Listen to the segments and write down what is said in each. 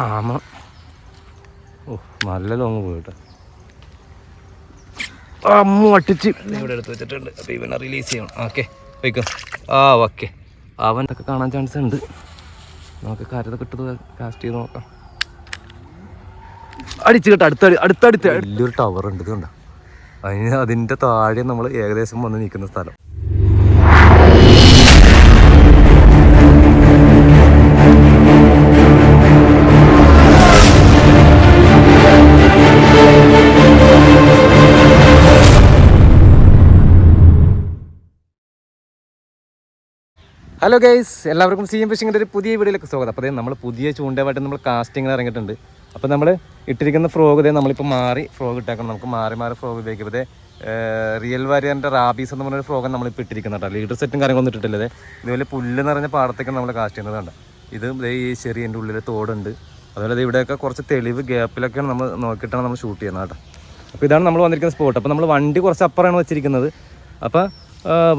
ആമ. ഓ നല്ല ലോങ് പോയിട്ട്. അമ്മ അട്ടിച്ച് ഇവിടെ എടുത്ത് വെച്ചിട്ടുണ്ട്. അപ്പോൾ ഇവനെ റിലീസ് ചെയ്യണം. ഓക്കെ വയ്ക്കും ആ ഓക്കെ അവനൊക്കെ കാണാൻ ചാൻസ് ഉണ്ട്. നമുക്ക് കരതൊക്കെ ഇട്ടത് കാസ്റ്റ് ചെയ്ത് നോക്കാം. അടിച്ച് കേട്ടോ അടുത്ത അടുത്തടുത്ത് വലിയൊരു ടവർ ഉണ്ട് ഇത് കണ്ടോ അതിന് അതിന്റെ താഴെ നമ്മൾ ഏകദേശം വന്ന് നിൽക്കുന്ന സ്ഥലം. ഹലോ ഗൈസ് എല്ലാവർക്കും സി എം ഫിഷിങ്ങിന്റെ ഒരു പുതിയ വീഡിയോയിലേക്ക് സ്വാഗതം. അപ്പോൾ നമ്മൾ പുതിയ ചൂണ്ടയുമായിട്ട് നമ്മൾ കാസ്റ്റിംഗ് ഇറങ്ങിയിട്ടുണ്ട്. അപ്പോൾ നമ്മൾ ഇട്ടിരിക്കുന്ന ഫ്രോഗ് ഇതേ നമ്മളിപ്പോൾ മാറി ഫ്രോഗ് ഇട്ടേക്കണം. നമുക്ക് മാറി മാറി ഫ്രോഗ് ഉപയോഗിക്കും. അതേ റിയൽ വാരിയറിന്റെ റാബീസ് എന്ന് പറഞ്ഞൊരു ഫ്രോഗാണ് നമ്മളിപ്പോൾ ഇട്ടിരിക്കുന്നത് കേട്ടോ. ലീഡർ സെറ്റും കാര്യങ്ങളൊന്നും ഇട്ടിട്ടില്ല. ഇതേ ഇതുപോലെ പുല്ല് നിറഞ്ഞ പാടത്തേക്ക് നമ്മൾ കാസ്റ്റ് ചെയ്യുന്നത് കണ്ടോ? ഇത് ഈ ചെറിയന്റെ ഉള്ളിൽ തോടുണ്ട്. അതുപോലെ ഇവിടെയൊക്കെ കുറച്ച് തെളിവ് ഗ്യാപ്പിലൊക്കെയാണ് നമ്മൾ നോക്കിയിട്ടാണ് നമ്മൾ ഷൂട്ട് ചെയ്യുന്നത് കേട്ടോ. അപ്പോൾ ഇതാണ് നമ്മൾ വന്നിരിക്കുന്ന സ്പോട്ട് അപ്പോൾ നമ്മൾ വണ്ടി കുറച്ച് അപ്പുറമാണ് വെച്ചിരിക്കുന്നത്. അപ്പോൾ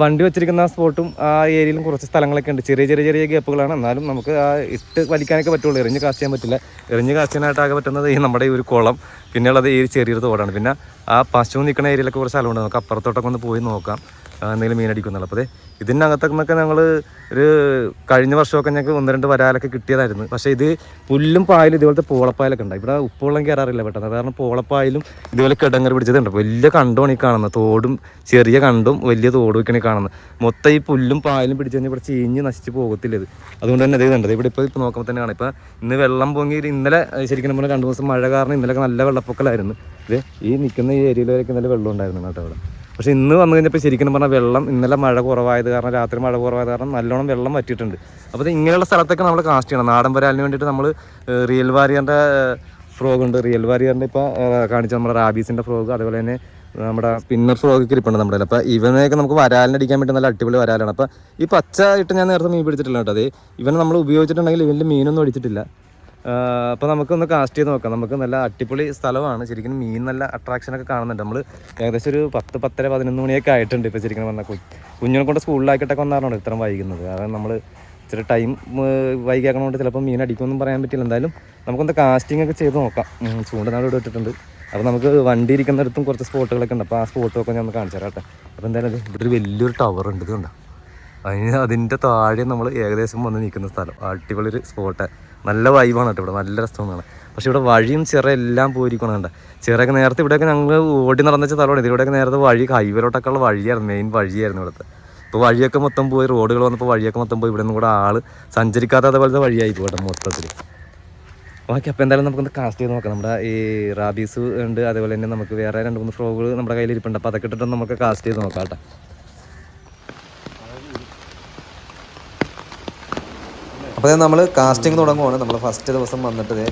വണ്ടി വെച്ചിരിക്കുന്ന സ്പോട്ടും ആ ഏരിയയിലും കുറച്ച് സ്ഥലങ്ങളൊക്കെ ഉണ്ട്. ചെറിയ ചെറിയ ചെറിയ ഗ്യാപ്പുകളാണ്. എന്നാലും നമുക്ക് ആ ഇട്ട് വലിക്കാനൊക്കെ പറ്റുള്ളൂ. എറിഞ്ഞ് കാസ്റ്റ് ചെയ്യാൻ പറ്റില്ല. എറിഞ്ഞ് കാസ്റ്റ് ചെയ്യാനായിട്ടാകെ പറ്റുന്നത് ഈ നമ്മുടെ ഈ ഒരു കുളം പിന്നെയുള്ളത് ഈ ചെറിയൊരു തോടാണ്. പിന്നെ ആ പശു നിൽക്കുന്ന ഏരിയയിലൊക്കെ കുറച്ച് സ്ഥലമുണ്ട്. നമുക്ക് അപ്പുറത്തോട്ടൊക്കെ ഒന്ന് പോയി നോക്കാം. എന്തെങ്കിലും മീൻ അടിക്കുന്നുള്ളൂ അപ്പോൾ ഇതിനകത്തൊക്കെ ഞങ്ങൾ ഒരു കഴിഞ്ഞ വർഷമൊക്കെ ഞങ്ങൾക്ക് ഒന്ന് രണ്ട് വരാലൊക്കെ കിട്ടിയതായിരുന്നു. പക്ഷേ ഇത് പുല്ലും പായലും ഇതുപോലത്തെ പോളപ്പായലൊക്കെ ഉണ്ട്. ഇവിടെ ഉപ്പുവെള്ളം കയറാറില്ല പെട്ടെന്ന് കാരണം പോളപ്പായലും ഇതുപോലെ കിടങ്ങർ പിടിച്ചതുണ്ട്. വലിയ കണ്ടമാണ് ഈ കാണുന്നത്. തോടും ചെറിയ കണ്ടും വലിയ തോടും ഒക്കെയാണ് കാണുന്നത്. മൊത്തം ഈ പുല്ലും പായലും പിടിച്ച് കഴിഞ്ഞാൽ ഇവിടെ ചീഞ്ഞ് നശിച്ച് പോകത്തില്ല ഇത്. അതുകൊണ്ട് തന്നെ ഇത് കണ്ടത് ഇവിടെ ഇപ്പോൾ ഇപ്പോൾ നോക്കുമ്പോൾ തന്നെ കാണാം. ഇപ്പോൾ ഇന്ന് വെള്ളം പൊങ്ങി ഇന്നലെ ശരിക്കും നമ്മൾ രണ്ട് ദിവസം മഴ കാരണം ഇന്നലെ നല്ല വെള്ളപ്പൊക്കലായിരുന്നു. ഇത് ഈ നിൽക്കുന്ന ഈ ഏരിയയിലേക്ക് ഇന്നലെ വെള്ളം ഉണ്ടായിരുന്നു കേട്ടോ ഇവിടെ പക്ഷേ ഇന്ന് വന്നു കഴിഞ്ഞപ്പോൾ ശരിക്കും പറഞ്ഞാൽ വെള്ളം ഇന്നലെ മഴ കുറവായത് കാരണം രാത്രി മഴ കുറവായത് കാരണം നല്ലോണം വെള്ളം വറ്റിയിട്ടുണ്ട്. അപ്പോൾ ഇത് ഇങ്ങനെയുള്ള സ്ഥലത്തൊക്കെ നമ്മൾ കാസ്റ്റ് ചെയ്യണം. നാടൻ വരാലിന് വേണ്ടിയിട്ട് നമ്മൾ റിയൽ വാരിയറിന്റെ ഫ്രോഗ് ഉണ്ട്. റിയൽ വാരിയറിന്റെ ഇപ്പോൾ കാണിച്ച നമ്മുടെ റാബീസിന്റെ ഫ്രോഗ് അതുപോലെ തന്നെ നമ്മുടെ സ്പിന്നർ ഫ്രോഗ് ഇരിപ്പുണ്ട് നമ്മുടെ അപ്പോൾ ഇവനെയൊക്കെ നമുക്ക് വരാലിന് അടിക്കാൻ പറ്റുന്ന നല്ല അടിപൊളി വരാലാണ്. അപ്പോൾ ഈ പച്ച ഇട്ട് ഞാൻ നേരത്തെ മീൻ പിടിച്ചിട്ടില്ല കേട്ടോ. അതെ ഇവനെ നമ്മൾ ഉപയോഗിച്ചിട്ടുണ്ടെങ്കിൽ ഇവന്റെ മീനൊന്നും അടിച്ചിട്ടില്ല. അപ്പോൾ നമുക്കൊന്ന് കാസ്റ്റ് ചെയ്ത് നോക്കാം. നമുക്ക് നല്ല അടിപൊളി സ്ഥലമാണ്. ശരിക്കും മീൻ നല്ല അട്രാക്ഷനൊക്കെ കാണുന്നുണ്ട്. നമ്മൾ ഏകദേശം ഒരു പത്ത് പത്തര പതിനൊന്ന് മണിയൊക്കെ ആയിട്ടുണ്ട് ഇപ്പോൾ ശരിക്കും പറഞ്ഞാൽ കുഞ്ഞിനെ കൊണ്ട് സ്കൂളിലാക്കിയിട്ടൊക്കെ വന്നാറുണ്ട് ഇത്രയും വൈകുന്നത്. കാരണം നമ്മൾ ഇച്ചിരി ടൈം വൈകിയാക്കണോണ്ട് ചിലപ്പോൾ മീൻ അടിക്കുമെന്നും പറയാൻ പറ്റില്ല. എന്തായാലും നമുക്കൊന്ന് കാസ്റ്റിംഗ് ഒക്കെ ചെയ്ത് നോക്കാം. ഉം, ചൂണ്ട നാട് ഇവിടെ ഇട്ടിട്ടുണ്ട്. അപ്പോൾ നമുക്ക് വണ്ടി ഇരിക്കുന്നിടത്തും കുറച്ച് സ്പോട്ടുകളൊക്കെ ഉണ്ട്. അപ്പോൾ ആ സ്പോട്ടൊക്കെ ഞാൻ കാണിച്ചു തരാം കേട്ടോ. അപ്പോൾ എന്തായാലും ഇവിടെ ഒരു വലിയൊരു ടവർ ഉണ്ട്. ഇതുകൊണ്ടാണ് കണ്ടോ? അതിന് അതിന്റെ താഴെ നമ്മൾ ഏകദേശം വന്ന് നിൽക്കുന്ന സ്ഥലം. അടിപൊളി ഒരു സ്പോട്ട് നല്ല വൈബാണ് കേട്ടോ ഇവിടെ. നല്ല രസമാണ്. പക്ഷേ ഇവിടെ വഴിയും ചിറ എല്ലാം പോയിരിക്കണം കണ്ട. ചിറയൊക്കെ നേരത്തെ ഇവിടെയൊക്കെ ഞങ്ങൾ ഓടി നടന്ന സ്ഥലമാണ്. ഇവിടെയൊക്കെ നേരത്തെ വഴി ഹൈവേലോട്ടൊക്കെ ഉള്ള വഴിയായിരുന്നു മെയിൻ വഴിയായിരുന്നു ഇവിടുത്തെ. ഇപ്പോൾ വഴിയൊക്കെ മൊത്തം പോയി റോഡുകൾ വന്നപ്പോൾ വഴിയൊക്കെ മൊത്തം പോയി. ഇവിടെ നിന്നും കൂടെ ആൾ സഞ്ചരിക്കാത്ത പോലത്തെ വഴിയായി പോട്ടെ മൊത്തത്തിൽ ഓക്കെ അപ്പോൾ എന്തായാലും നമുക്കൊന്ന് കാസ്റ്റ് ചെയ്ത് നോക്കാം. നമ്മുടെ ഈ റാബീസ് ഉണ്ട് അതേപോലെ തന്നെ നമുക്ക് വേറെ രണ്ട് മൂന്ന് ഫ്രോഗുകൾ നമ്മുടെ കയ്യിൽ ഇരിപ്പുണ്ട് അപ്പോൾ അതൊക്കെ ഇട്ടിട്ട് നമുക്ക് കാസ്റ്റ് ചെയ്ത് നോക്കാം കേട്ടോ. അപ്പോൾ നമ്മൾ കാസ്റ്റിംഗ് തുടങ്ങുവാണ്. നമ്മൾ ഫസ്റ്റ് ദിവസം വന്നിട്ട്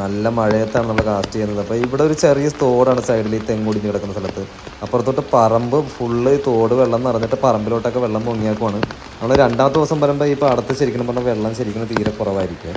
നല്ല മഴയത്താണ് നമ്മൾ കാസ്റ്റ് ചെയ്യുന്നത്. അപ്പോൾ ഇവിടെ ഒരു ചെറിയ തോടാണ് സൈഡിൽ ഈ തെങ്ങൊടിഞ്ഞ് കിടക്കുന്ന സ്ഥലത്ത്. അപ്പുറത്തോട്ട് പറമ്പ് ഫുള്ള് തോട് വെള്ളം നിറഞ്ഞിട്ട് പറമ്പിലോട്ടൊക്കെ വെള്ളം പൊങ്ങിയാക്കുവാണ്. നമ്മൾ രണ്ടാമത്തെ ദിവസം വരുമ്പോൾ ഈ പാടത്ത് ശരിക്കും പറഞ്ഞാൽ വെള്ളം ശരിക്കും തീരെ കുറവായിരിക്കും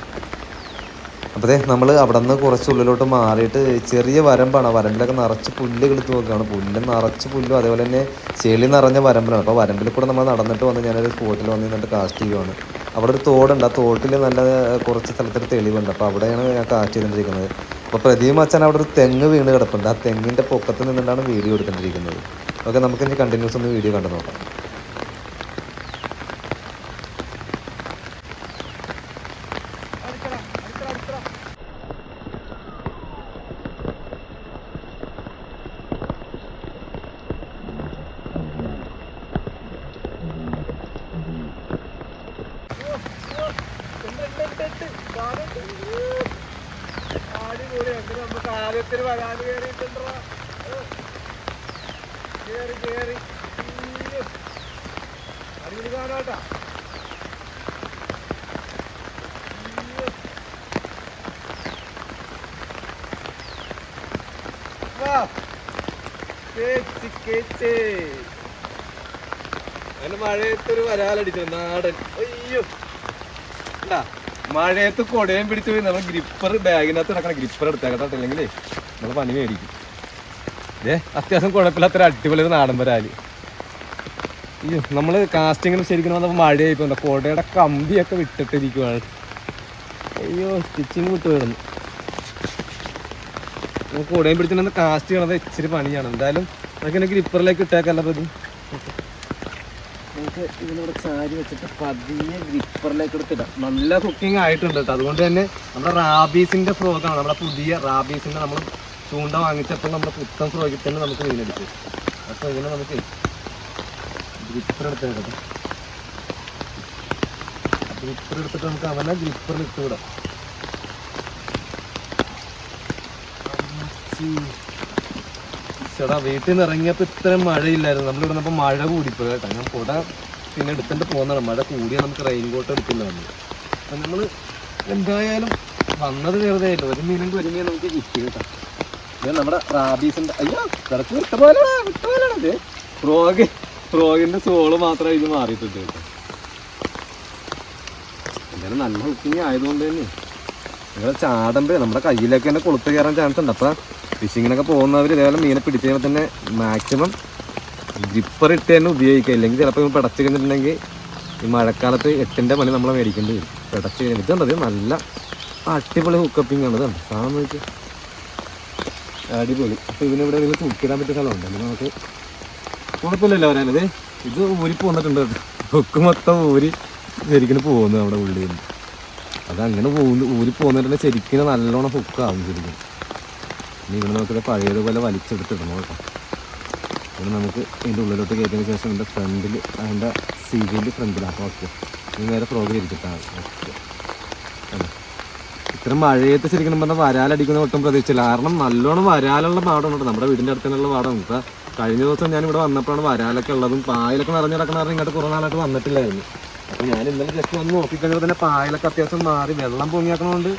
അപ്പോൾ ദേ നമ്മൾ അവിടെ നിന്ന് കുറച്ച് ഉള്ളിലോട്ട് മാറിയിട്ട് ചെറിയ വരമ്പാണ്. ആ വരമ്പിലൊക്കെ നിറച്ച് പുല്ല് കിളുത്ത് നോക്കുകയാണ്. പുല്ല് നിറച്ച് പുല്ലും അതേപോലെ തന്നെ ചെളി നിറഞ്ഞ വരമ്പിലാണ്. അപ്പോൾ വരമ്പിൽ കൂടെ നമ്മൾ നടന്നിട്ട് വന്ന് ഞാനൊരു സ്പോട്ടിൽ വന്ന് നിന്നിട്ട് കാസ്റ്റ് ചെയ്യുവാണ്. അവിടെ ഒരു തോടുണ്ട്. ആ തോട്ടിൽ നല്ല കുറച്ച് സ്ഥലത്തൊരു തെളിവുണ്ട്. അപ്പോൾ അവിടെയാണ് ഞാൻ കാസ്റ്റ് ചെയ്തുകൊണ്ടിരിക്കുന്നത് അപ്പോൾ പ്രദീപ് അച്ഛൻ അവിടെ ഒരു തെങ്ങ് വീണ് കിടപ്പുണ്ട്. ആ തെങ്ങിന്റെ പൊക്കത്ത് നിന്നിട്ടാണ് വീഡിയോ എടുത്തുകൊണ്ടിരിക്കുന്നത് ഓക്കെ നമുക്ക് ഇനി കണ്ടിന്യൂസ് ഒന്ന് വീഡിയോ കണ്ടു നോക്കാം. മഴയത്തൊരു വരാലടിച്ചു നാടൻ അയ്യോ. മഴയത്ത് കൊടയും പിടിച്ചു പോയി നമ്മൾ ഗ്രിപ്പർ ബാഗിനകത്ത് നടക്കണം ഗ്രിപ്പർ എടുത്തേക്കട്ടെ അല്ലെങ്കിൽ നമ്മൾ പണി മേടിക്കും. ഏ അത്യാവശ്യം കുഴപ്പമില്ലാത്തൊരു അടിപൊളി ഒരു നാടൻ വരാൽ. അയ്യോ നമ്മൾ കാസ്റ്റിങ്ങിന് ശരിക്കും വന്നപ്പോൾ മഴയായി പോകുന്ന കൊടയുടെ കമ്പിയൊക്കെ വിട്ടിട്ടിരിക്കുവാണ്. അയ്യോ സ്റ്റിച്ചിങ് വിട്ടു വരുന്നു നമുക്ക് ഉടയും പിടിച്ചിട്ട് കാസ്റ്റ് ചെയ്യണത് ഇച്ചിരി പണിയാണ്. എന്തായാലും നമുക്ക് എനിക്ക് ഗ്രിപ്പറിലേക്ക് ഇട്ടേക്കല്ല പതി നമുക്ക് ഇതിനോട് ചാരി വെച്ചിട്ട് പതിയെ ഗ്രിപ്പറിലേക്ക് എടുത്തിടാം നല്ല കുക്കിംഗ് ആയിട്ടുണ്ട് കേട്ടോ. അതുകൊണ്ട് തന്നെ നമ്മുടെ റാബീസിന്റെ ഫ്രോഗാണ് നമ്മുടെ പുതിയ റാബീസിന്റെ നമ്മൾ ചൂണ്ട വാങ്ങിച്ചപ്പോൾ നമ്മുടെ പുത്തൻ ഫ്രോഗിൽ തന്നെ നമുക്ക് മീനെടുത്തു അപ്പോൾ ഇതിനെ നമുക്ക് ഗ്രിപ്പർ ഗ്രിപ്പർ എടുത്തിട്ട് നമുക്ക് അവനെ ഗ്രിപ്പറിൽ ഇട്ട് ചേട്ടാ വീട്ടിൽ നിന്ന് ഇറങ്ങിയപ്പോൾ ഇത്രയും മഴയില്ലായിരുന്നു. നമ്മൾ ഇരുന്നപ്പോൾ മഴ കൂടിപ്പോയി കേട്ടോ. ഞാൻ കുട പിന്നെ എടുത്തിട്ട് പോകുന്നതാണ് മഴ കൂടിയാൽ നമുക്ക് റെയിൻ കോട്ട് എടുക്കില്ല നമ്മൾ അപ്പം നമ്മൾ എന്തായാലും വന്നത് വെറുതെ ആയിട്ട് ഒരു മീനും ഒരു മീനും നമുക്ക് കിട്ടി കേട്ടോ. ഇത് നമ്മുടെ റാബീസിന്റെ അയ്യോ കിടക്ക് വിട്ട ഫ്രോഗ് ഫ്രോഗിന്റെ സോൾ മാത്രമേ ഇത് മാറിയിട്ടുണ്ട് കേട്ടോ. എന്തായാലും നല്ല ഹുക്കിങ് ആയതുകൊണ്ട് തന്നെ. നിങ്ങളെ നമ്മുടെ കയ്യിലേക്ക് തന്നെ കൊളുത്ത് കയറാൻ ചാൻസ് ഉണ്ട്. അപ്പം ഫിഷിങ്ങിനൊക്കെ പോകുന്നവർ ഇതേപോലെ മീനെ പിടിച്ച് കഴിയുമ്പോൾ തന്നെ മാക്സിമം ജിപ്പർ ഇട്ട് തന്നെ ഉപയോഗിക്കുക. ഇല്ലെങ്കിൽ ചിലപ്പോൾ പിടച്ച് കഴിഞ്ഞിട്ടുണ്ടെങ്കിൽ ഈ മഴക്കാലത്ത് എട്ടിന്റെ പണി നമ്മൾ മേടിക്കേണ്ടി വരും. പിടച്ച് കഴിഞ്ഞിട്ട് ഇതുണ്ട് ഇത് നല്ല അടിപൊളി ഹുക്കപ്പിംഗ് ആണ്. ഇതുണ്ട് കാണാൻ നോക്കിയാൽ അടിപൊളി. അപ്പോൾ ഇതിനിവിടെ നിങ്ങൾ തൂക്കിടാൻ പറ്റിയ സ്ഥലമുണ്ട്. അല്ലെങ്കിൽ നമുക്ക് കുഴപ്പമില്ലല്ലോ അവരാനത് ഇത് ഊരി പോന്നിട്ടുണ്ട് ഹുക്ക് മൊത്തം ഊരി ശരിക്കും പോകുന്നു നമ്മുടെ ഉള്ളിൽ നിന്ന്. അതങ്ങനെ പോകുന്നു. ഊരി പോകുന്നിട്ടുണ്ടെങ്കിൽ ശരിക്കും നല്ലോണം ഹുക്കാവും ശരിക്കും. ഇനി ഇവിടെ നമുക്കിത് പഴയതുപോലെ വലിച്ചെടുത്തിടണം കേട്ടോ. ഇവിടെ നമുക്ക് ഇതിന്റെ ഉള്ളിലോട്ട് കയറ്റിയതിന് ശേഷം ഇതിന്റെ ഫ്രണ്ടിൽ അതിന്റെ സീലിന്റെ ഫ്രണ്ടിലാണ് ഓക്കെ. ഇനി നേരെ പ്രോഗ്രാം ഇരിക്കട്ടാണ് ഓക്കെ. ഇത്ര മഴയത്ത് ശരിക്കും പറഞ്ഞാൽ വരാലടിക്കുന്ന ഒട്ടും പ്രതീക്ഷിച്ചില്ല കാരണം നല്ലോണം വരാലുള്ള പാടമുണ്ട് നമ്മുടെ വീടിന്റെ അടുത്തുള്ള പാടം. ഇപ്പം കഴിഞ്ഞ ദിവസം ഞാൻ ഇവിടെ വന്നപ്പോഴാണ് വരാലൊക്കെ ഉള്ളതും പായലൊക്കെ നിറഞ്ഞു കിടക്കണ ഇങ്ങോട്ട് കുറേ നാളായിട്ട് വന്നിട്ടില്ലായിരുന്നു. അപ്പോൾ ഞാൻ ഇന്നലെ ജസ്റ്റ് വന്ന് നോക്കിക്കഴിഞ്ഞപ്പോൾ തന്നെ പായലൊക്കെ അത്യാവശ്യം മാറി വെള്ളം പൊങ്ങിയാക്കണോണ്ട്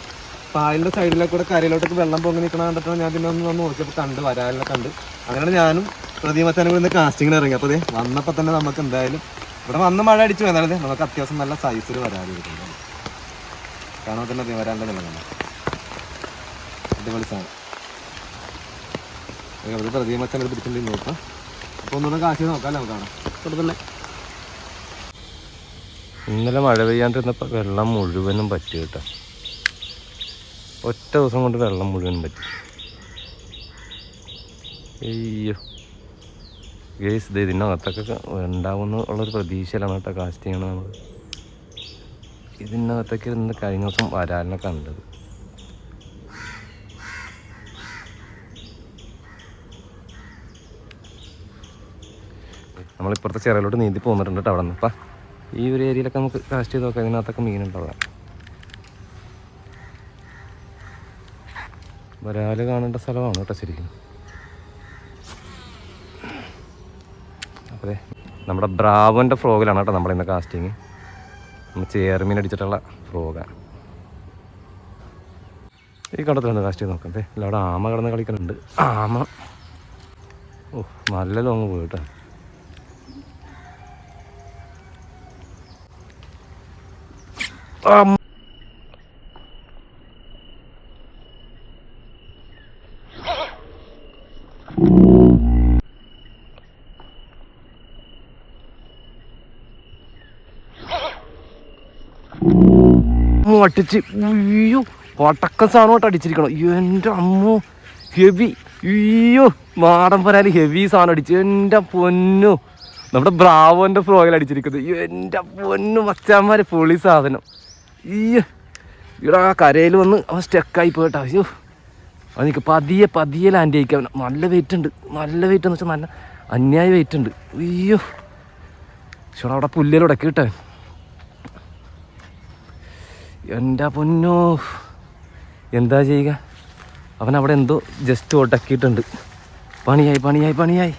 പായലിന്റെ സൈഡിലൊക്കെ കൂടെ കരയിലോട്ടൊക്കെ വെള്ളം പൊങ്ങി നിൽക്കണ കണ്ടിട്ടാണ് ഞാൻ പിന്നെ ഒന്ന് നോക്കിയപ്പോൾ കണ്ട് വരാലിനെ കണ്ട്. അങ്ങനെ ഞാനും പ്രതിമച്ചാനും കൂടി കാസ്റ്റിങ്ങിന് ഇറങ്ങി. അപ്പോൾ അതെ വന്നപ്പോൾ തന്നെ നമുക്ക് എന്തായാലും ഇവിടെ വന്ന് മഴ അടിച്ചു വന്നാലേ നമുക്ക് അത്യാവശ്യം നല്ല സൈസിൽ വരാൽ കിട്ടുന്നുണ്ട് കാണാൻ തന്നെ അതെ വരാൻ തന്നെ അടിപൊളി സാധനം. ഒരു പ്രതിമച്ചാൻ നോക്കാം. അപ്പോൾ ഒന്നുകൂടെ കാശി നോക്കാം നമുക്ക് കാണാം. ഇവിടെ ഇന്നലെ മഴ പെയ്യാണ്ടിരുന്നപ്പോൾ വെള്ളം മുഴുവനും പറ്റി കേട്ടോ. ഒറ്റ ദിവസം കൊണ്ട് വെള്ളം മുഴുവൻ പറ്റി. അയ്യോ. ഗേസ് ഇത് ഇതിനകത്തൊക്കെ ഉണ്ടാവുമെന്ന് ഉള്ളൊരു പ്രതീക്ഷയിലാണ് കേട്ടോ കാസ്റ്റ് ആണ് നമ്മൾ ഇതിനകത്തൊക്കെ ഇന്ന് കഴിഞ്ഞ ദിവസം വരാലിനെ കണ്ടത്. നമ്മളിപ്പുറത്തെ ചിറയിലോട്ട് നീന്തി പോന്നിട്ടുണ്ട് കേട്ടോ അവിടെ നിന്ന് അപ്പം ഈ ഒരു ഏരിയയിലൊക്കെ നമുക്ക് കാസ്റ്റ് ചെയ്ത് നോക്കാം. ഇതിനകത്തൊക്കെ മീനുണ്ടാവാം വരാൽ കാണേണ്ട സ്ഥലമാണ് കേട്ടോ ശരിക്കും. അതെ നമ്മുടെ ബ്രാവോന്റെ ഫ്രോഗിലാണ് കേട്ടോ നമ്മുടെ ഇന്ന് കാസ്റ്റിങ് നമ്മൾ ചേർമീൻ അടിച്ചിട്ടുള്ള ഫ്രോഗാണ് ഈ കണ്ടത്തിലുണ്ട് കാസ്റ്റ് ചെയ്ത് നോക്കാം. അതെ ഇല്ല അവിടെ ആമ കിടന്ന് കളിക്കുന്നുണ്ട്. ആമ. ഓ നല്ല ലോങ് പോയി കേട്ടോ. ആ അടിച്ച് അയ്യോ പടക്ക സാധനമായിട്ട് അടിച്ചിരിക്കണം. എന്റെ അമ്മോ ഹെവി. അയ്യോ മാടൻ പരാൽ ഹെവി സാധനം അടിച്ചു. എന്റെ പൊന്നു. നമ്മുടെ ബ്രാവോന്റെ ഫ്ലോയിൽ അടിച്ചിരിക്കുന്നത്. എന്റെ പൊന്നു മച്ചാന്മാരെ പൊളി സാധനം. അയ്യോ ഇവിടെ ആ കരയിൽ വന്ന് അവൻ സ്റ്റക്കായി പോയിട്ടോ. അയ്യോ അത് അതെനിക്ക് പതിയെ പതിയെ ലാൻഡ് ചെയ്യിക്കാൻ നല്ല വെയിറ്റ് ഉണ്ട്. നല്ല വെയിറ്റ് എന്ന് വെച്ചാൽ നല്ല അന്യായ വെയിറ്റ് ഉണ്ട്. അയ്യോ ചേട്ടാ അവിടെ പുല്ലിൽ കേട്ടെ എന്റെ പൊന്നോ? എന്താ ചെയ്യുക? അവൻ അവിടെ എന്തോ ജസ്റ്റ് ഒട്ടക്കിയിട്ടുണ്ട് പണിയായി പണിയായി പണിയായി.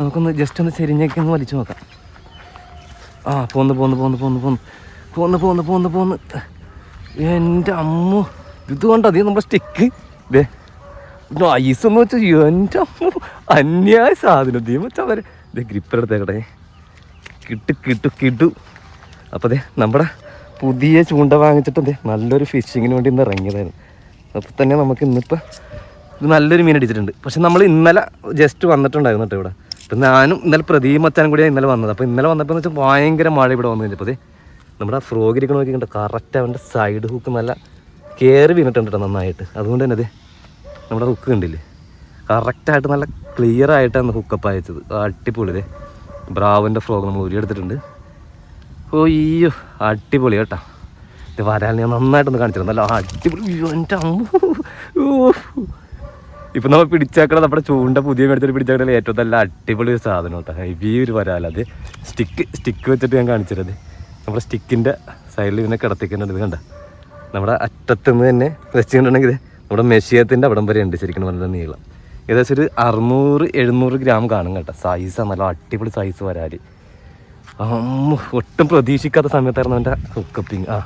നമുക്കൊന്ന് ജസ്റ്റ് ഒന്ന് ചെരിഞ്ഞൊക്കെ ഒന്ന് വലിച്ചു നോക്കാം. ആ പോന്ന് പോന്ന് പോന്ന് പോന്ന് പോന്ന്. പോന്ന് പോന്ന് പോന്ന് പോന്ന്. എന്റെ അമ്മ. ഇത് കണ്ടോ? അതേ നമ്മുടെ സ്റ്റിക്ക് ദേ. ഐസ് എന്ന് വെച്ചാൽ എന്റെ അമ്മ. അന്യായ സാധനം. ദേ വെച്ചാൽ അവർ ദേ ഗ്രിപ്പർ എടുത്തേക്കട്ടെ. കിട്ടു കിട്ടു കിട്ടു. അപ്പോൾ ദേ നമ്മുടെ പുതിയ ചൂണ്ട വാങ്ങിച്ചിട്ട് നല്ലൊരു ഫിഷിങ്ങിന് വേണ്ടി ഇന്ന് ഇറങ്ങിയതായിരുന്നു അപ്പോൾ തന്നെ നമുക്ക് ഇന്നിപ്പോൾ ഇത് നല്ലൊരു മീൻ അടിച്ചിട്ടുണ്ട്. പക്ഷെ നമ്മൾ ഇന്നലെ ജസ്റ്റ് വന്നിട്ടുണ്ടായിരുന്നു കേട്ടോ ഇവിടെ. അപ്പം ഞാനും ഇന്നലെ പ്രദീപ് മച്ചാനും കൂടിയാണ് ഇന്നലെ വന്നത്. അപ്പോൾ ഇന്നലെ വന്നപ്പോൾ എന്ന് വെച്ചാൽ ഭയങ്കര മഴ ഇവിടെ വന്നു കഴിഞ്ഞപ്പോൾ നമ്മുടെ ആ ഫ്രോഗ് ഇരിക്കണ നോക്കിയിട്ട് കറക്റ്റ് അവന്റെ സൈഡ് ഹുക്ക് നല്ല കയറി വീണിട്ടുണ്ട് കേട്ടോ നന്നായിട്ട്. അതുകൊണ്ട് തന്നെ അതെ നമ്മുടെ ഹുക്ക് കണ്ടില്ലേ? കറക്റ്റായിട്ട് നല്ല ക്ലിയർ ആയിട്ടാണ് ഹുക്കപ്പ് അയച്ചത്. അടിപൊളി ഇതേ ബ്രാവിന്റെ ഫ്രോഗ് നമ്മൾ ഉരിയെടുത്തിട്ടുണ്ട് ഓ അയ്യോ അടിപൊളി കേട്ടോ. ഇത് വരാൻ ഞാൻ നന്നായിട്ടൊന്ന് കാണിച്ചിരുന്നു. നല്ല അടിപൊളി. അയ്യോ, എന്റെ ഇപ്പം നമ്മൾ പിടിച്ചേക്കണത് നമ്മുടെ ചൂണ്ട പുതിയ മേടിച്ചിട്ട് പിടിച്ചേക്കണത് ഏറ്റവും നല്ല അടിപൊളി ഒരു സാധനം കേട്ടോ. ഹെവി ഒരു വരാലത് സ്റ്റിക്ക് സ്റ്റിക്ക് വെച്ചിട്ട് ഞാൻ കാണിച്ചിരുന്നത് നമ്മുടെ സ്റ്റിക്കിന്റെ സൈഡിൽ ഇതിനെ കിടത്തിക്കുന്നുണ്ട് ഇത് കണ്ട? നമ്മുടെ അറ്റത്തുനിന്ന് തന്നെ വെച്ചിട്ടുണ്ടെങ്കിൽ നമ്മുടെ മെഷീയത്തിന്റെ അവിടം വരെ ഉണ്ട് ശരിക്കും പറഞ്ഞാൽ നീളം. ഏകദേശം ഒരു അറുന്നൂറ് എഴുന്നൂറ് ഗ്രാം കാണും കേട്ടോ. സൈസാണ് നല്ല അടിപൊളി സൈസ് വരാൽ. ഒട്ടും പ്രതീക്ഷിക്കാത്ത സമയത്തായിരുന്നു എന്റെ ഹുക്കപ്പിങ് ആ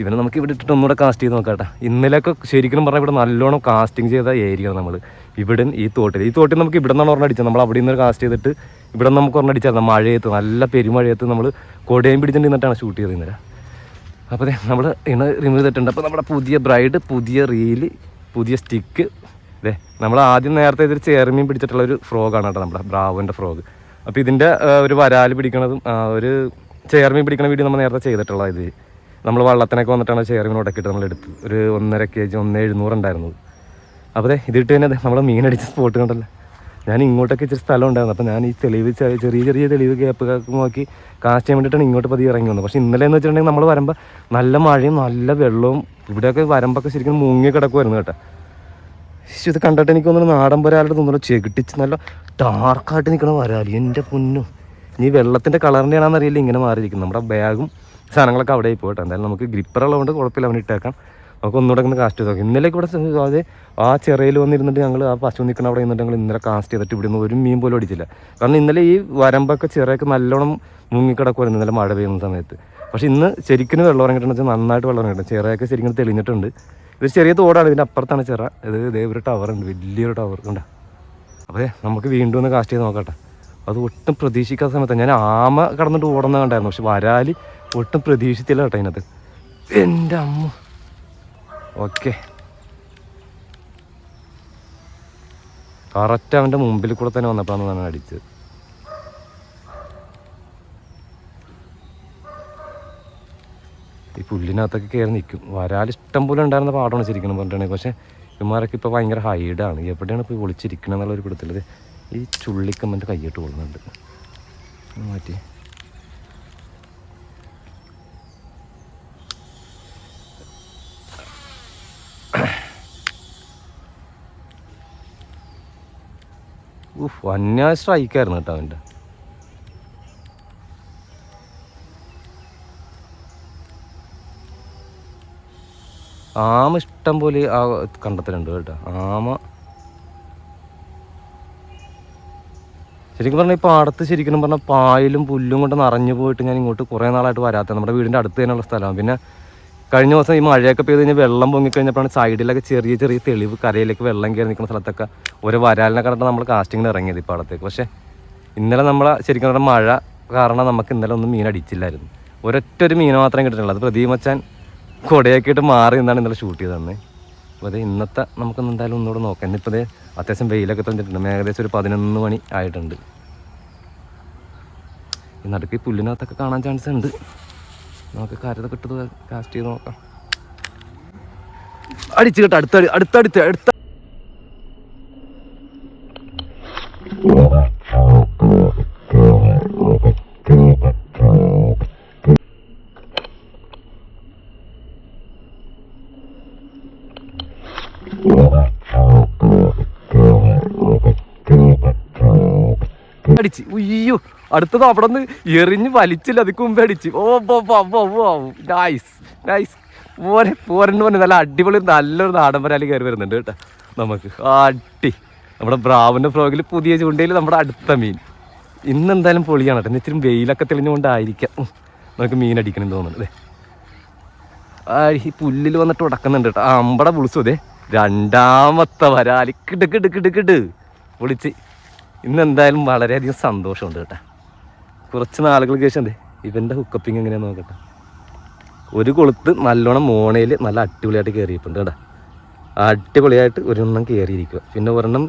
ഇവനെ നമുക്ക് ഇവിടെ ഇട്ടിട്ട് ഒന്നുകൂടെ കാസ്റ്റ് ചെയ്ത് നോക്കാട്ടെ ഇന്നലെയൊക്കെ ശരിക്കും പറഞ്ഞാൽ ഇവിടെ നല്ലോണം കാസ്റ്റിംഗ് ചെയ്ത ഏരിയ നമ്മൾ ഇവിടെ ഈ തോട്ടിൽ ഈ തോട്ടിൽ നമുക്ക് ഇവിടെ നിന്നാണ് ഒരെണ്ണം അടിച്ചത്. നമ്മൾ അവിടെ നിന്ന് കാസ്റ്റ് ചെയ്തിട്ട് ഇവിടെ നമുക്ക് ഒരെണ്ണം അടിച്ചായിരുന്നു. മഴയത്ത് നല്ല പെരുമഴയത്ത് നമ്മൾ കൊടയും നിന്നിട്ടാണ് ഷൂട്ട് ചെയ്തത് ഇന്നലെ. അപ്പോൾ നമ്മൾ ഇന്ന് റിമൂവ് ചെയ്തിട്ടുണ്ട്. അപ്പോൾ നമ്മുടെ പുതിയ ബ്രൈഡ് പുതിയ റീൽ പുതിയ സ്റ്റിക്ക് അതെ നമ്മൾ ആദ്യം നേരത്തെ ഇതൊരു ചേർമീൻ പിടിച്ചിട്ടുള്ള ഒരു ഫ്രോഗാണ് കേട്ടോ നമ്മുടെ ബ്രാവോന്റെ ഫ്രോഗ് അപ്പോൾ ഇതിന്റെ ഒരു വരാൽ പിടിക്കണതും ഒരു ചേർമീൻ പിടിക്കണ വീഡിയോ നമ്മൾ നേരത്തെ ചെയ്തിട്ടുള്ള ഇത്. നമ്മൾ വള്ളത്തിനൊക്കെ വന്നിട്ടാണ് ചേർമീൻ ഉടക്കിയിട്ട് നമ്മൾ എടുത്ത് ഒരു ഒന്നര കെ ജി ഒന്ന് എഴുന്നൂറ് ഉണ്ടായിരുന്നത്. അപ്പോൾ ഇതിട്ട് തന്നെ നമ്മൾ മീനടിച്ച സ്പോട്ട് കണ്ടല്ലോ? ഞാൻ ഇങ്ങോട്ടൊക്കെ ഇച്ചിരി സ്ഥലം ഉണ്ടായിരുന്നു. അപ്പോൾ ഞാൻ ഈ തെളിവ് ചെറിയ ചെറിയ തെളിവ് ഗ്യാപ്പ് നോക്കി കാസ്റ്റ് ചെയ്യാൻ വേണ്ടിയിട്ടാണ് ഇങ്ങോട്ട് പതി ഇറങ്ങി വന്നത്. പക്ഷേ ഇന്നലെ എന്ന് വെച്ചിട്ടുണ്ടെങ്കിൽ നമ്മൾ വരുമ്പോൾ നല്ല മഴയും നല്ല വെള്ളവും ഇവിടെയൊക്കെ വരുമ്പോൾ ശരിക്കും മുങ്ങി കിടക്കുമായിരുന്നു കേട്ടോ. ഇത് കണ്ടിട്ട് എനിക്ക് തോന്നുന്നു നാടൻ വരാലുടെ തോന്നുന്നു ചെകിട്ടിച്ച് നല്ല ഡാർക്കായിട്ട് നിൽക്കണ വരാലി എന്റെ പൊന്നും. ഇനി വെള്ളത്തിന്റെ കളറിന്റെയാണെന്ന് അറിയില്ല ഇങ്ങനെ മാറിയിരിക്കും നമ്മുടെ ബാഗും സാധനങ്ങളൊക്കെ അവിടെ പോട്ടെ എന്തായാലും നമുക്ക് ഗ്രിപ്പർ ഉള്ളതുകൊണ്ട് കുഴപ്പമില്ല അവൻ ഇട്ടേക്കാം. നമുക്ക് ഒന്നുകൂടെ ഒന്ന് കാസ്റ്റ് ചെയ്ത് നോക്കാം. ഇന്നലെ ഇവിടെ അത് ആ ചെറിയിൽ വന്നിരുന്നിട്ട് ഞങ്ങൾ ആ പശു നിൽക്കുന്ന അവിടെ നിന്നിട്ട് ഞങ്ങൾ ഇന്നലെ കാസ്റ്റ് ചെയ്തിട്ട് ഇവിടെ നിന്ന് ഒരു മീൻ പോലും അടിച്ചില്ല. കാരണം ഇന്നലെ ഈ വരമ്പൊക്കെ ചെറിയൊക്കെ നല്ലോണം മുങ്ങിക്കിടക്കുമായിരുന്നു ഇന്നലെ മഴ പെയ്യുന്ന സമയത്ത്. പക്ഷേ ഇന്ന് ശരിക്കും വെള്ളം ഇറങ്ങിയിട്ടുണ്ടെന്ന് വെച്ചാൽ നന്നായിട്ട് വെള്ളം ഇറങ്ങിയിട്ടുണ്ട്. ചെറിയൊക്കെ ശരിക്കും തെളിഞ്ഞിട്ടുണ്ട്. ഇത് ചെറിയ തോടാണ് ഇതിന്റെ അപ്പുറത്താണ് ചിറ. ഇത് ഇതേ ഒരു ടവർ ഉണ്ട് വലിയൊരു ടവർ കണ്ട അപ്പോൾ നമുക്ക് വീണ്ടും ഒന്ന് കാസ്റ്റ് ചെയ്ത് നോക്കട്ടെ. അത് ഒട്ടും പ്രതീക്ഷിക്കാത്ത സമയത്ത് ഞാൻ ആമ കടന്നിട്ട് ഓടുന്ന കണ്ടായിരുന്നു പക്ഷെ വരാൽ ഒട്ടും പ്രതീക്ഷിച്ചില്ല കേട്ടോ അതിനകത്ത്. എന്റെ അമ്മ. ഓക്കെ. കറക്റ്റ് അവന്റെ മുമ്പിൽ കൂടെ തന്നെ വന്നപ്പോഴാണ് ഞാൻ അടിച്ചത്. ഈ പുല്ലിനകത്തൊക്കെ കയറി നിൽക്കും. വരാൽ ഇഷ്ടം പോലെ ഉണ്ടായിരുന്ന പാടമാണ് ശരിക്കും പറഞ്ഞിട്ടുണ്ടെങ്കിൽ. പക്ഷേ ഇമാരൊക്കെ ഇപ്പോൾ ഭയങ്കര ഹൈഡാണ്. എവിടെയാണ് ഇപ്പോൾ ഒളിച്ചിരിക്കണം എന്നുള്ളൊരു പിടുത്തത് ഈ ചുള്ളിക്കമ്മന്റെ കൈയിട്ട് കൊള്ളുന്നുണ്ട്. മാറ്റി. വന്യ സ്ട്രൈക്കായിരുന്നു കേട്ടോ അവന്റെ. ആമ ഇഷ്ടം പോലെ ആ കണ്ടത്തിലുണ്ട് കേട്ടോ. ആമ. ശരിക്കും പറഞ്ഞാൽ ഈ പാടത്ത് ശരിക്കും പറഞ്ഞാൽ പായലും പുല്ലും കൊണ്ട് നിറഞ്ഞു പോയിട്ട് ഞാൻ ഇങ്ങോട്ട് കുറേ നാളായിട്ട് വരാത്ത നമ്മുടെ വീടിന്റെ അടുത്ത് തന്നെയുള്ള സ്ഥലമാണ്. പിന്നെ കഴിഞ്ഞ ദിവസം ഈ മഴയൊക്കെ പെയ്ത് കഴിഞ്ഞാൽ വെള്ളം പൊങ്ങിക്കഴിഞ്ഞപ്പോഴാണ് സൈഡിലൊക്കെ ചെറിയ ചെറിയ തെളിവ് കരയിലേക്ക് വെള്ളം കയറി നിൽക്കുന്ന സ്ഥലത്തൊക്കെ ഒരു വരാലിനെ കണ്ടിട്ട് നമ്മൾ കാസ്റ്റിങ്ങിന് ഇറങ്ങിയത് ഈ പാടത്തേക്ക്. പക്ഷേ ഇന്നലെ നമ്മൾ ശരിക്കും പറഞ്ഞാൽ മഴ കാരണം നമുക്ക് ഇന്നലെ ഒന്നും മീൻ അടിച്ചില്ലായിരുന്നു. ഒരൊറ്റ ഒരു മീൻ മാത്രമേ കിട്ടിയിട്ടുള്ളൂ അത് പ്രദീപ് മച്ചാൻ കുടയൊക്കെ ഇട്ട് മാറി നിന്നാണ് ഇന്നലെ ഷൂട്ട് ചെയ്ത് തന്നെ അപ്പോൾ അത് ഇന്നത്തെ നമുക്കൊന്ന് എന്തായാലും ഒന്നുകൂടെ നോക്കാം. ഇന്നിപ്പോൾ ഇത് അത്യാവശ്യം വെയിലൊക്കെ തന്നിട്ടുണ്ട്. ഏകദേശം ഒരു പതിനൊന്ന് മണി ആയിട്ടുണ്ട്. ഈ നടുക്ക് ഈ പുല്ലിനകത്തൊക്കെ കാണാൻ ചാൻസ് ഉണ്ട്. നമുക്ക് കരുതൊക്കെ കിട്ടത് കാസ്റ്റ് ചെയ്ത് നോക്കാം. അടിച്ച് കേട്ടോ അടുത്ത അടുത്തടുത്ത് അടുത്ത. അടിച്ച് ഉയ്യോ അടുത്തത് അവിടെ നിന്ന് എറിഞ്ഞ് വലിച്ചില്ല അതിക്ക് മുമ്പേ അടിച്ച് ഓ നൈസ് നൈസ് പോരെ പോരെന്ന് പറഞ്ഞ് നല്ല അടിപൊളി നല്ലൊരു നാടൻ പരാലി കയറി വരുന്നുണ്ട് കേട്ടോ നമുക്ക്. അടി. നമ്മുടെ ബ്രാവിന്റെ ഫ്രോഗിൽ പുതിയ ചൂണ്ടയിൽ നമ്മുടെ അടുത്ത മീൻ. ഇന്ന് എന്തായാലും പൊളിയാണ് കേട്ടോ. ഇച്ചിരി വെയിലൊക്കെ തെളിഞ്ഞുകൊണ്ടായിരിക്കാം. നമുക്ക് മീൻ അടിക്കണം തോന്നുന്നത് ഈ പുല്ലിൽ വന്നിട്ട് ഉടക്കുന്നുണ്ട് കേട്ടോ. അമ്പട പുളിച്ചു അതെ രണ്ടാമത്തെ വരാലി കിട് കിട് കിട് കിട്. പൊളിച്ച്. ഇന്ന് എന്തായാലും വളരെയധികം സന്തോഷമുണ്ട് കേട്ടോ. കുറച്ച് നാളുകൾക്ക് ശേഷം എന്തേ ഇവന്റെ ഹുക്കപ്പിങ് എങ്ങനെയാണെന്ന് നോക്കട്ടെ. ഒരു കൊളുത്ത് നല്ലോണം മോണയിൽ നല്ല അടിപൊളിയായിട്ട് കയറിയിട്ടുണ്ട് കേട്ടോ. അടിപൊളിയായിട്ട് ഒരെണ്ണം കയറിയിരിക്കുക പിന്നെ ഒരെണ്ണം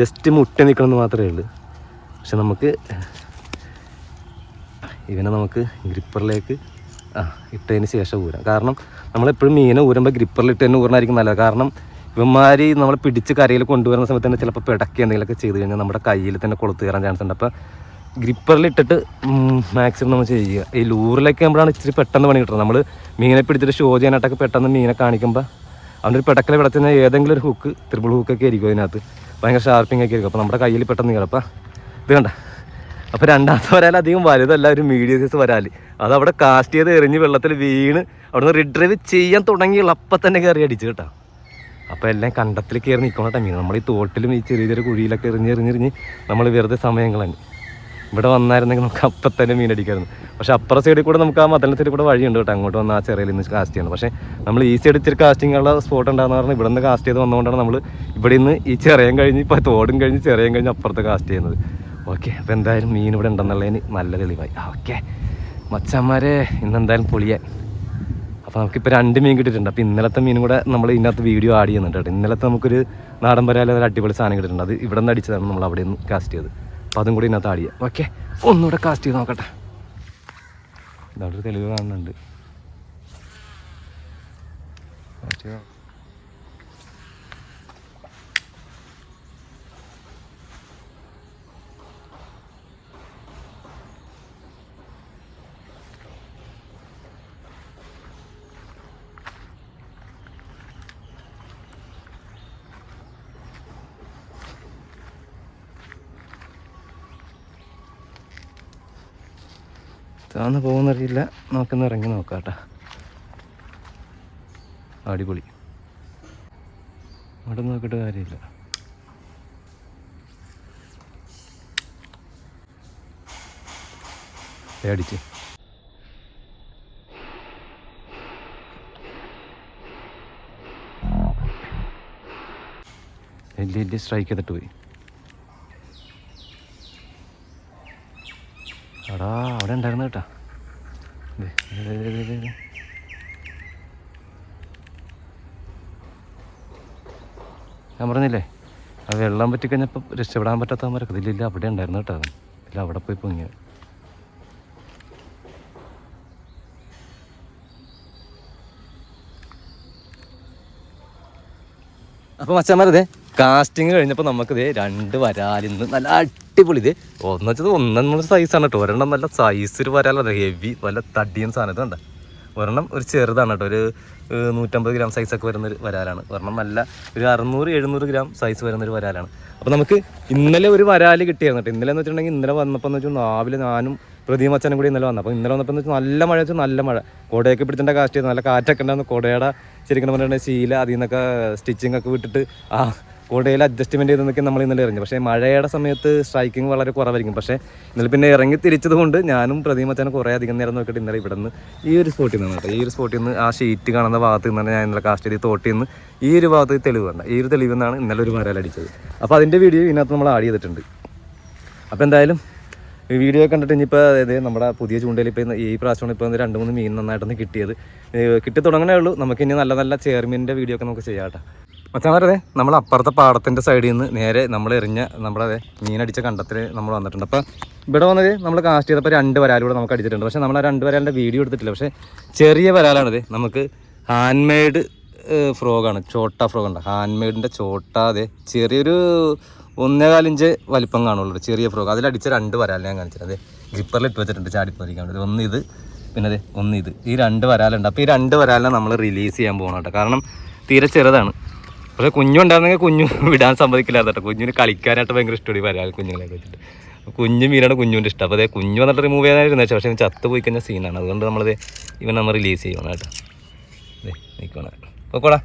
ജസ്റ്റ് മുട്ടി നിൽക്കണമെന്ന് മാത്രമേ ഉള്ളൂ. പക്ഷെ നമുക്ക് ഇവനെ നമുക്ക് ഗ്രിപ്പറിലേക്ക് ആ ഇട്ടതിന് ശേഷം ഊരാം. കാരണം നമ്മളെപ്പോഴും മീനെ ഊരുമ്പോൾ ഗ്രിപ്പറിലിട്ട് തന്നെ ഊരണമായിരിക്കും നല്ലത്. കാരണം ഇവന്മാർ നമ്മൾ പിടിച്ച് കരയിൽ കൊണ്ടുവരുന്ന സമയത്ത് തന്നെ ചിലപ്പോൾ പിടക്കി എന്തെങ്കിലുമൊക്കെ ചെയ്ത് കഴിഞ്ഞാൽ നമ്മുടെ കയ്യിൽ തന്നെ കൊളുത്ത് കയറാൻ ചാൻസ് ഉണ്ട്. അപ്പോൾ ഗ്രിപ്പറിലിട്ടിട്ട് മാക്സിമം നമ്മൾ ചെയ്യുക. ഈ ലൂറിലൊക്കെ ആകുമ്പോഴാണ് ഇച്ചിരി പെട്ടെന്ന് പണി കിട്ടുന്നത്. നമ്മൾ മീനെ പിടിച്ചിട്ട് ഷോ ചെയ്യാനായിട്ടൊക്കെ പെട്ടെന്ന് മീനെ കാണിക്കുമ്പോൾ അവന്റെ ഒരു പെടക്കല വിടത്തിന് ഏതെങ്കിലും ഒരു ഹുക്ക് ത്രിപിൾ ഹുക്കൊക്കെ ആയിരിക്കും അതിനകത്ത്. ഭയങ്കര ഷാർപ്പിംഗ് ഒക്കെ ആയിരിക്കും. അപ്പോൾ നമ്മുടെ കയ്യിൽ പെട്ടെന്ന് കയറും. ഇത് കണ്ട. അപ്പോൾ രണ്ടാമത്തെ വരാൽ അധികം വലുതല്ല ഒരു മീഡിയം സൈസ് വരാൽ അത് അവിടെ കാസ്റ്റ് ചെയ്ത് എറിഞ്ഞ് വെള്ളത്തിൽ വീണ് അവിടെ നിന്ന് റിഡ്രൈവ് ചെയ്യാൻ തുടങ്ങിയുള്ള അപ്പം തന്നെ കയറി അടിച്ച് കേട്ടോ. അപ്പോൾ എല്ലാം കണ്ടത്തിൽ കയറി നിൽക്കണ ടൈമിൽ നമ്മൾ ഈ തോട്ടിലും ഈ ചെറിയ ചെറിയ കുഴിയിലൊക്കെ എറിഞ്ഞ് എറിഞ്ഞെറിഞ്ഞ് നമ്മൾ വെറുതെ സമയങ്ങളാണ്. ഇവിടെ വന്നായിരുന്നെങ്കിൽ നമുക്ക് അപ്പം തന്നെ മീൻ അടിക്കായിരുന്നു. പക്ഷേ അപ്പുറ സൈഡിൽ കൂടെ നമുക്ക് ആ മതലിന്റെ സൈഡിൽ കൂടെ വഴിയുണ്ട് കേട്ടോ. അങ്ങോട്ട് വന്ന് ആ ചെറിയിൽ നിന്ന് കാസ്റ്റ് ചെയ്യണം. പക്ഷേ നമ്മൾ ഈ സൈഡ് ഇച്ചിരി കാസ്റ്റിംഗ് ഉള്ള സ്പോട്ട് ഉണ്ടാകുന്ന പറഞ്ഞാൽ ഇവിടെ നിന്ന് കാസ്റ്റ് ചെയ്ത് വന്നുകൊണ്ടാണ് നമ്മൾ ഇവിടെ നിന്ന് ഈ ചെറിയം കഴിഞ്ഞ് ഇപ്പോൾ തോടും കഴിഞ്ഞ് ചെറിയം കഴിഞ്ഞ് അപ്പുറത്ത് കാസ്റ്റ് ചെയ്യുന്നത്. ഓക്കെ അപ്പോൾ എന്തായാലും മീൻ ഇവിടെ ഉണ്ടെന്നുള്ളതിന് നല്ല തെളിവായി. ഓക്കെ മച്ചന്മാരെ ഇന്നെന്തായാലും പൊളിയാൻ. അപ്പോൾ നമുക്കിപ്പോൾ രണ്ട് മീൻ കിട്ടിയിട്ടുണ്ട്. അപ്പോൾ ഇന്നലത്തെ മീനും കൂടെ നമ്മൾ ഇതിനകത്ത് വീഡിയോ ആഡ് ചെയ്യുന്നുണ്ട് കേട്ടോ. ഇന്നലത്തെ നമുക്കൊരു നാടൻ പരാല ഒരു അടിപൊളി സാധനം കിട്ടിയിട്ടുണ്ട്. അത് ഇവിടെ നിന്ന് അടിച്ചതാണ് നമ്മൾ അവിടെ നിന്ന് കാസ്റ്റ് ചെയ്തത്. അപ്പോൾ അതും കൂടി ഇതിനകത്ത് ആഡ് ചെയ്യാം. ഓക്കെ ഒന്നുകൂടെ കാസ്റ്റ് ചെയ്ത് നോക്കട്ടെ. ഇതവിടെ തെളിവ് കാണുന്നുണ്ട്. Cast ചെയ്യാം. താന്ന് പോകുന്നറിയില്ല. നമുക്കൊന്ന് ഇറങ്ങി നോക്കാം കേട്ടോ അടിപൊളി. അവിടെ നോക്കിയിട്ട് കാര്യമില്ല. പേടിച്ച് വലിയ വലിയ സ്ട്രൈക്ക് ചെയ്തിട്ട് പോയി. എടാ അവിടെ ഉണ്ടായിരുന്നു കേട്ടാ. ഞാൻ പറഞ്ഞില്ലേ ആ വെള്ളം പറ്റിക്കഴിഞ്ഞപ്പോൾ രക്ഷപ്പെടാൻ പറ്റാത്ത പറ്റാത്തവന്മാരൊക്കെ ഇതിലില്ല അവിടെ ഉണ്ടായിരുന്നു കേട്ടോ അവൻ. ഇല്ല അവിടെ പോയി പൊങ്ങിയത് അപ്പോൾ മച്ചാന്മാരതെ കാസ്റ്റിംഗ് കഴിഞ്ഞപ്പോൾ നമുക്ക് ഇതേ രണ്ട് വരാലിന്ന് നല്ല അടിപൊളി ഇത്. ഒന്ന് വെച്ചത് ഒന്നും സൈസാണ് കേട്ടോ ഒരെണ്ണം നല്ല സൈസ് ഒരു വരാലാണ് ഹെവി നല്ല തടിയും സാധനം ഇത്. കണ്ട ഒരെണ്ണം ഒരു ചെറുതാണ് കേട്ടോ ഒരു നൂറ്റമ്പത് ഗ്രാം സൈസൊക്കെ വരുന്നൊരു വരാലാണ്. ഒരെണ്ണം നല്ല ഒരു അറുന്നൂറ് എഴുന്നൂറ് ഗ്രാം സൈസ് വരുന്നൊരു വരാലാണ്. അപ്പോൾ നമുക്ക് ഇന്നലെ ഒരു വരാൽ കിട്ടിയായിരുന്നു കേട്ടോ ഇന്നലെ എന്ന് വെച്ചിട്ടുണ്ടെങ്കിൽ ഇന്നലെ വന്നപ്പോൾ എന്ന് വെച്ചാൽ രാവിലെ ഞാനും പ്രതിയും അച്ഛനും കൂടി ഇന്നലെ വന്നു അപ്പോൾ ഇന്നലെ വന്നപ്പോൾ എന്ന് വെച്ചാൽ നല്ല മഴ വെച്ചാൽ നല്ല മഴ. കുടയൊക്കെ പിടിച്ചിട്ട് കാസ്റ്റ് ചെയ്ത് നല്ല കാറ്റൊക്കെ ഉണ്ടായിരുന്നു. കുടയുടെ ശരിക്കും പറഞ്ഞിട്ടുണ്ടെങ്കിൽ ശീല അതിൽ നിന്നൊക്കെ സ്റ്റിച്ചിങ് ഒക്കെ വിട്ടിട്ട് ആ കുടയിൽ അഡ്ജസ്റ്റ്മെന്റ് ചെയ്ത് നിൽക്കാൻ നമ്മൾ ഇന്നലെ ഇറങ്ങി. പക്ഷേ മഴയുടെ സമയത്ത് സ്ട്രൈക്കിംഗ് വളരെ കുറവായിരിക്കും. പക്ഷേ ഇന്നലെ പിന്നെ ഇറങ്ങി തിരിച്ചത് കൊണ്ട് ഞാനും പ്രതിമച്ചാനും കുറേ അധികം നേരം നോക്കിയിട്ട് ഇന്നലെ ഇവിടെ നിന്ന് ഈ ഒരു സ്പോട്ടിൽ നിന്ന് കേട്ടോ. ഈ ഒരു സ്പോട്ടിൽ നിന്ന് ആ ഷീറ്റ് കാണുന്ന ഭാഗത്ത് നിന്നാണ് ഞാൻ ഇന്നലെ കാസ്റ്റ് ചെയ്ത് തോട്ടിൽ നിന്ന് ഈ ഒരു ഭാഗത്ത് തെളിവ് വേണ്ട ഈ ഒരു തെളിവ് നിന്നാണ് ഇന്നലെ ഒരു വരാലടിച്ചത് അപ്പോൾ അതിന്റെ വീഡിയോ ഇതിനകത്ത് നമ്മൾ ആഡ് ചെയ്തിട്ടുണ്ട്. അപ്പോൾ എന്തായാലും ഈ വീഡിയോ കണ്ടിട്ട് ഇനിയിപ്പോൾ അതായത് നമ്മുടെ പുതിയ ചൂണ്ടയിൽ ഇപ്പോൾ ഈ പ്രാവശ്യമാണ് ഇപ്പോൾ രണ്ട് മൂന്ന് മീൻ നന്നായിട്ടൊന്ന് കിട്ടിയത്. കിട്ടി തുടങ്ങണേ ഉള്ളൂ. നമുക്ക് ഇനി നല്ല നല്ല ചെയർമീനിന്റെ വീഡിയോ ഒക്കെ നമുക്ക് ചെയ്യാം കേട്ടോ. മച്ചാമാരതെ നമ്മൾ അപ്പുറത്തെ പാടത്തിന്റെ സൈഡിൽ നിന്ന് നേരെ നമ്മൾ എറിഞ്ഞ നമ്മുടെ മീനടിച്ച കണ്ടത്തിൽ നമ്മൾ വന്നിട്ടുണ്ട്. അപ്പോൾ ഇവിടെ വന്നത് നമ്മൾ കാസ്റ്റ് ചെയ്തപ്പോൾ രണ്ട് വരാലൂടെ നമുക്ക് അടിച്ചിട്ടുണ്ട്. പക്ഷേ നമ്മൾ ആ രണ്ട് വരാലിന്റെ വീഡിയോ എടുത്തിട്ടില്ല. പക്ഷേ ചെറിയ വരാലാണിത് നമുക്ക് ഹാൻഡ് മെയ്ഡ് ഫ്രോഗാണ് ചോട്ട ഫ്രോഗ് ഉണ്ട്. ഹാൻഡ് മെയ്ഡിന്റെ ചോട്ട അതെ ചെറിയൊരു ഒന്നേകാലിഞ്ച് വലിപ്പം കാണുള്ളൂ ചെറിയ ഫ്രോഗ് അതിലടിച്ച രണ്ട് വരാൽ ഞാൻ കാണിച്ചത് അതെ ഗ്രിപ്പറിൽ ഇട്ട് വെച്ചിട്ടുണ്ട് ചാടിപ്പോയിരിക്കാൻ വേണ്ടി. ഒന്ന് ഇത് പിന്നെ അതെ ഒന്ന് ഇത്. ഈ രണ്ട് വരാലുണ്ട്. അപ്പോൾ ഈ രണ്ട് വരാലിനെ നമ്മൾ റിലീസ് ചെയ്യാൻ പോകണം കേട്ടോ കാരണം തീരെ ചെറുതാണ്. പക്ഷേ കുഞ്ഞുണ്ടായിരുന്നെങ്കിൽ കുഞ്ഞു വിടാൻ സമ്മതിക്കില്ലായിരുന്നു കേട്ടോ. കുഞ്ഞിന് കളിക്കാനായിട്ട് ഭയങ്കര ഇഷ്ടമാണ് ഈ വരാൽ കുഞ്ഞുങ്ങളെ വെച്ചിട്ട് കുഞ്ഞു മീനാണ് കുഞ്ഞുവിന്റെ ഇഷ്ടം. അപ്പോൾ അതേ കുഞ്ഞു വന്നിട്ട് റിമൂവ് ചെയ്യാനായിരുന്നു വെച്ചാൽ പക്ഷേ ചത്ത് പോയി കഴിഞ്ഞാൽ സീനാണ് അതുകൊണ്ട് നമ്മളത് ഇവൻ നമ്മൾ റിലീസ് ചെയ്യണം കേട്ടോ ദേ നിൽക്കണം ഓക്കോടാ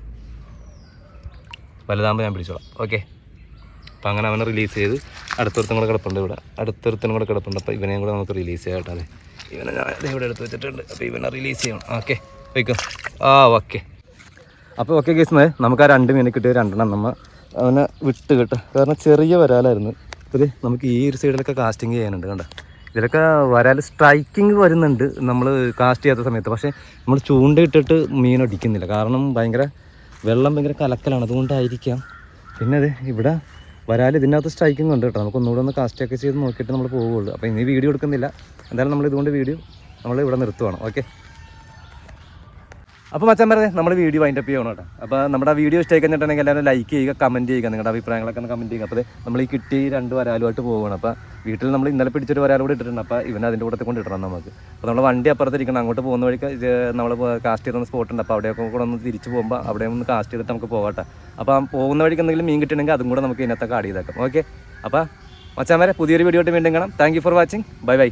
വലുതാകുമ്പോൾ ഞാൻ പിടിച്ചോളാം. ഓക്കെ. അപ്പോൾ അങ്ങനെ അവനെ റിലീസ് ചെയ്ത് അടുത്തൊരുത്തും കൂടെ കിടപ്പുണ്ട് ഇവിടെ. അടുത്തൊരുത്തും കൂടെ കിടപ്പുണ്ട്. അപ്പോൾ ഇവനെയും കൂടെ നമുക്ക് റിലീസ് ചെയ്യാം കേട്ടോ അതെ ഇവനെ ഞാൻ ഇവിടെ എടുത്ത് വെച്ചിട്ടുണ്ട്. അപ്പോൾ ഇവനെ റിലീസ് ചെയ്യണം. ഓക്കെ. വയ്ക്കും ആ ഓക്കെ. അപ്പോൾ ഓക്കെ കേസ് നമുക്ക് ആ രണ്ട് മീനെ കിട്ടിയ രണ്ടെണ്ണം നമ്മൾ അവനെ വിട്ട് കിട്ടും. കാരണം ചെറിയ വരാലായിരുന്നു. അപ്പോൾ നമുക്ക് ഈ ഒരു സൈഡിലൊക്കെ കാസ്റ്റിംഗ് ചെയ്യാനുണ്ട് കണ്ട? ഇതിലൊക്കെ വരാൽ സ്ട്രൈക്കിങ് വരുന്നുണ്ട് നമ്മൾ കാസ്റ്റ് ചെയ്യാത്ത സമയത്ത്. പക്ഷേ നമ്മൾ ചൂണ്ടയിട്ടിട്ട് മീൻ അടിക്കുന്നില്ല. കാരണം ഭയങ്കര വെള്ളം ഭയങ്കര കലക്കലാണ്. അതുകൊണ്ടായിരിക്കാം. പിന്നെ അതെ ഇവിടെ വരാൽ ഇതിനകത്ത് സ്ട്രൈക്കിംഗ് ഉണ്ട് കേട്ടോ. നമുക്ക് ഒന്നുകൂടെ ഒന്ന് കാസ്റ്റ് ഒക്കെ ചെയ്ത് നോക്കിയിട്ട് നമ്മൾ പോവുള്ളൂ അപ്പോൾ ഇനി വീഡിയോ എടുക്കുന്നില്ല. എന്തായാലും നമ്മൾ ഇതുകൊണ്ട് വീഡിയോ നമ്മൾ ഇവിടെ നിർത്തുവാണ്. ഓക്കെ അപ്പോൾ മച്ചാൻ പറഞ്ഞത് നമ്മൾ വീഡിയോ വൈൻഡപ്പ് ചെയ്യണം കേട്ടോ. അപ്പോൾ നമ്മുടെ വീഡിയോ ഇഷ്ടമായി കഴിഞ്ഞിട്ടുണ്ടെങ്കിൽ എല്ലാവരും ലൈക്ക് ചെയ്യുക കമന്റ് ചെയ്യുക നിങ്ങളുടെ അഭിപ്രായങ്ങളൊക്കെ ഒന്ന് കമന്റ് ചെയ്യുക. അപ്പോൾ നമ്മൾ ഈ കിട്ടി രണ്ട് വരാലുമായിട്ട് പോവുകയാണ് അപ്പോൾ വീട്ടിൽ നമ്മൾ ഇന്നലെ പിടിച്ചൊരു വരാലും കൂടെ ഇട്ടിട്ടുണ്ട്. അപ്പോൾ ഇവനെ അതിന്റെ കൂടെ കൊണ്ട് ഇടണം നമുക്ക്. അപ്പോൾ നമ്മൾ വണ്ടി അപ്പുറത്തിരിക്കണം. അങ്ങോട്ട് പോകുന്ന വഴിക്ക് നമ്മൾ കാസ്റ്റ് ചെയ്യുന്ന സ്പോട്ട് ഉണ്ട്. അപ്പോൾ അവിടെയൊക്കെ കൂടെ ഒന്ന് തിരിച്ച് പോകുമ്പോൾ അവിടെ ഒന്ന് കാസ്റ്റ് ചെയ്തിട്ട് നമുക്ക് പോകട്ടെ അപ്പോൾ പോകുന്ന വഴിക്ക് എന്തെങ്കിലും മീൻ കിട്ടണമെങ്കിൽ അതും കൂടെ നമുക്ക് ഇതിനകത്തൊക്കെ ആഡ് ചെയ്തേക്കാം. ഓക്കെ അപ്പോൾ മച്ചാമാരെ പുതിയൊരു വീഡിയോ ആയിട്ട് വീണ്ടും കാണാം. Thank for watching bye bye